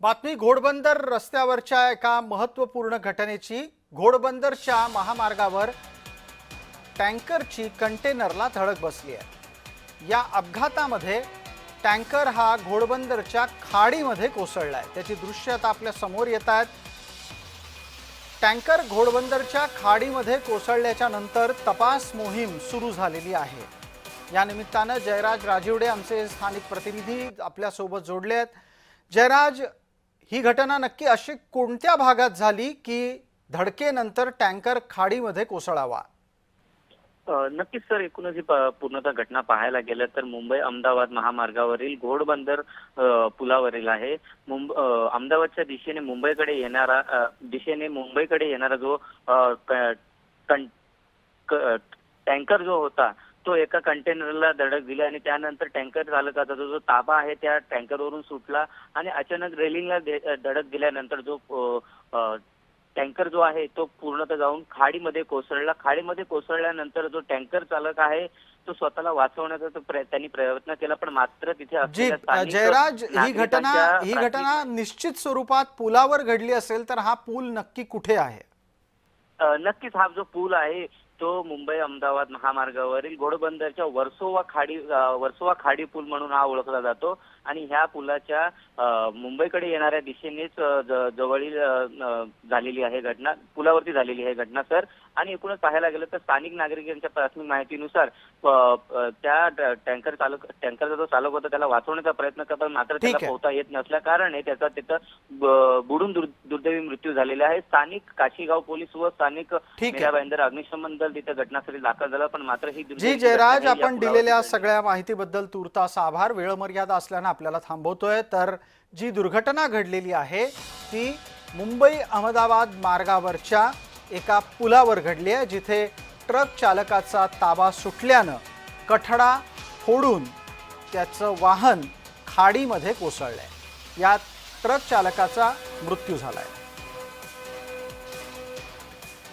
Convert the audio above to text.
बातमी घोडबंदर रस्त्यावरच्या एका महत्त्वपूर्ण घटनेची. घोडबंदरच्या महामार्गावर टँकरची कंटेनरला धडक बसली आहे. या अपघातामध्ये टँकर हा घोडबंदरच्या खाडीमध्ये कोसळला आहे. त्याची दृश्य आता आपल्यासमोर येत आहेत. टँकर घोडबंदरच्या खाडीमध्ये कोसळल्याच्या नंतर तपास मोहीम सुरू झालेली आहे. या निमित्तानं जयराज राजिवडे आमचे स्थानिक प्रतिनिधी आपल्यासोबत जोडले आहेत. जयराज ही घटना नक्की अशी कोणत्या भागात झाली की धडकेनंतर टँकर खाडीमध्ये कोसळावा? नक्कीच सर एकूणच ही पूर्णतः घटना पाहायला गेलं तर मुंबई अहमदाबाद महामार्गावरील घोडबंदर पुलावरील आहे. मुंब अहमदाबादच्या दिशेने मुंबईकडे येणारा दिशेने मुंबईकडे येणारा जो टँकर जो होता तो एका कंटेनरला धडक दिली आणि त्यानंतर टँकर चालकाचा जो जो ताबा आहे त्या टँकरवरून सुटला आणि अचानक रेलिंगला धडक दिल्यानंतर जो टँकर जो आहे तो पूर्णतः जाऊन खाडीमध्ये कोसळला. खाडीमध्ये कोसळल्यानंतर जो टँकर चालक आहे तो स्वतःला वाचवण्याचा त्यांनी प्रयत्न केला पण मात्र तिथे जयराज ही घटना ही घटना निश्चित स्वरूपात पुलावर घडली असेल तर हा पूल नक्की कुठे आहे? नक्कीच हा जो पूल आहे तो मुंबई अहमदाबाद महामार्गावरील घोडबंदरच्या वर्सोवा खाडी वर्सोवा खाडी पूल म्हणून हा ओळखला जातो. आणि ह्या पुलाच्या मुंबईकडे येणाऱ्या दिशेनेच जवळील झालेली आहे घटना पुलावरती झालेली आहे घटना सर. आणि एकूणच पाहायला गेलं तर स्थानिक नागरिकांच्या प्राथमिक माहितीनुसार त्या टँकर चालक टँकरचा जो चालक होता त्याला वाचवण्याचा प्रयत्न करतात मात्र त्याला. पोहता येत नसल्या कारणे त्याचा तिथं बुडून दुर- दुर्दैवी मृत्यू झालेला आहे. स्थानिक काशीगाव पोलीस व स्थानिक अग्निशमन दल तिथे घटनास्थळी दाखल झालं पण मात्र ही जी जयराज आपण दिलेल्या. सगळ्या माहितीबद्दल तुर्तास आभार. वेळ मर्यादा असल्यानं आपल्याला थांबवतोय. तर जी दुर्घटना घडलेली आहे ती मुंबई अहमदाबाद मार्गावरच्या एका पुलावर घडली आहे जिथे ट्रक चालकाचा ताबा सुटल्यानं कठडा फोडून त्याचं वाहन खाडीमध्ये कोसळलंय. यात ट्रक चालकाचा मृत्यू झालाय.